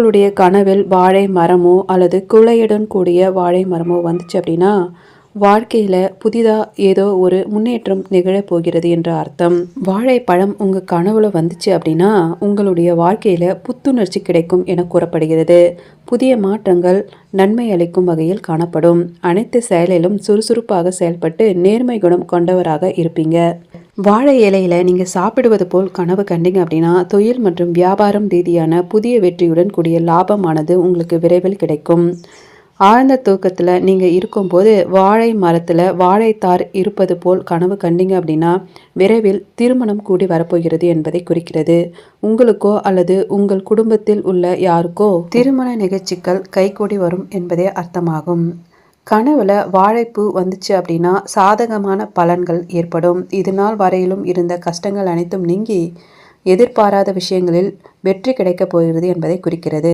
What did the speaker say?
உங்களுடைய கனவில் வாழை மரமோ அல்லது குலையுடன் கூடிய வாழை மரமோ வந்துச்சு அப்படின்னா வாழ்க்கையில் புதிதாக ஏதோ ஒரு முன்னேற்றம் நிகழப் போகிறது என்ற அர்த்தம். வாழைப்பழம் உங்கள் கனவுல வந்துச்சு அப்படின்னா உங்களுடைய வாழ்க்கையில் புத்துணர்ச்சி கிடைக்கும் என கூறப்படுகிறது. புதிய மாற்றங்கள் நன்மை அளிக்கும் வகையில் காணப்படும். அனைத்து செயலிலும் சுறுசுறுப்பாக செயல்பட்டு நேர்மை குணம் கொண்டவராக இருப்பீங்க. வாழை இலையில நீங்கள் சாப்பிடுவது போல் கனவு கண்டீங்க அப்படின்னா தொழில் மற்றும் வியாபாரம் ரீதியான புதிய வெற்றியுடன் கூடிய லாபமானது உங்களுக்கு விரைவில் கிடைக்கும். ஆழ்ந்த தூக்கத்தில் நீங்கள் இருக்கும்போது வாழை மரத்தில் வாழைத்தார் இருப்பது போல் கனவு கண்டீங்க அப்படின்னா விரைவில் திருமணம் கூடி வரப்போகிறது என்பதை குறிக்கிறது. உங்களுக்கோ அல்லது உங்கள் குடும்பத்தில் உள்ள யாருக்கோ திருமண நிகழ்ச்சிகள் கைகூடி வரும் என்பதே அர்த்தமாகும். கனவுல வாழைப்பூ வந்துச்சு அப்படின்னா சாதகமான பலன்கள் ஏற்படும். இது நாள் வரையிலும் இருந்த கஷ்டங்கள் அனைத்தும் நீங்கி எதிர்பாராத விஷயங்களில் வெற்றி கிடைக்கப் போகிறது என்பதை குறிக்கிறது.